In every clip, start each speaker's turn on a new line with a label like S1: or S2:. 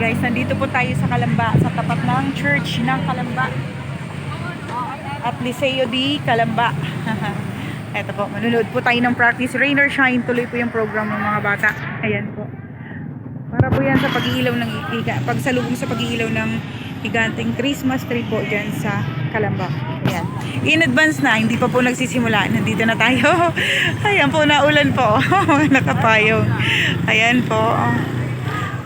S1: guys, nandito po tayo sa Kalamba, sa tapat ng church ng Kalamba. At Liceo di Kalamba. Eto po, manunood po tayo ng practice. Rain or shine, tuloy po yung program ng mga bata. Ayan po. Para po yan sa pag-iilaw ng pagsalubong sa pag-iilaw ng higanting Christmas tree po dyan sa Kalamba. Ayan. In advance na, hindi pa po nagsisimula. Nandito na tayo. Ayan po, naulan po. Nakapayong. Ayan po.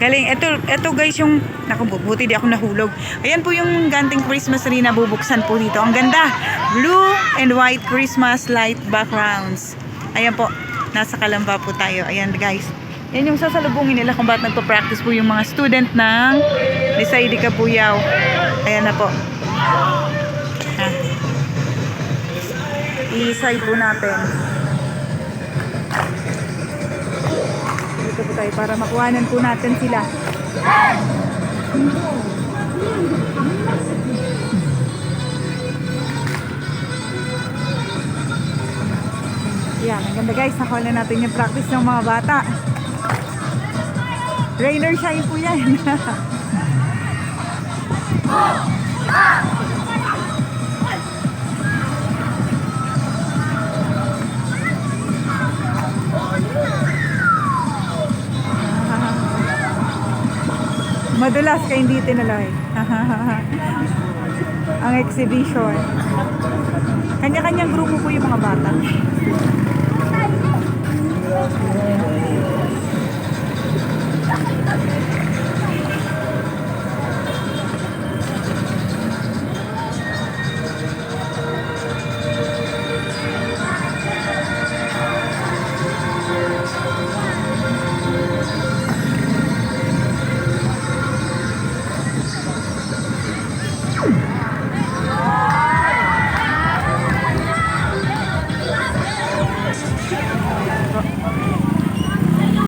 S1: Galing. Ito, ito guys yung, naku, buti di ako nahulog. Ayan po yung ganting Christmas tree na bubuksan po dito. Ang ganda. Blue and white Christmas light backgrounds. Ayan po. Nasa Kalamba po tayo. Ayan guys. Yan yung sasalubungin nila kung bakit nagpa-practice po yung mga student ng Lisay di Kabuyaw. Ayan na po. Ha. I-side po natin. Dito po tayo para makuhanan po natin sila. Yan, ang ganda guys. Nakuha na natin yung practice ng mga bata. Rain or shine po yan. Madulas kay hindi tinuloy. Ang exhibition. Kanya-kanyang grupo po yung mga bata.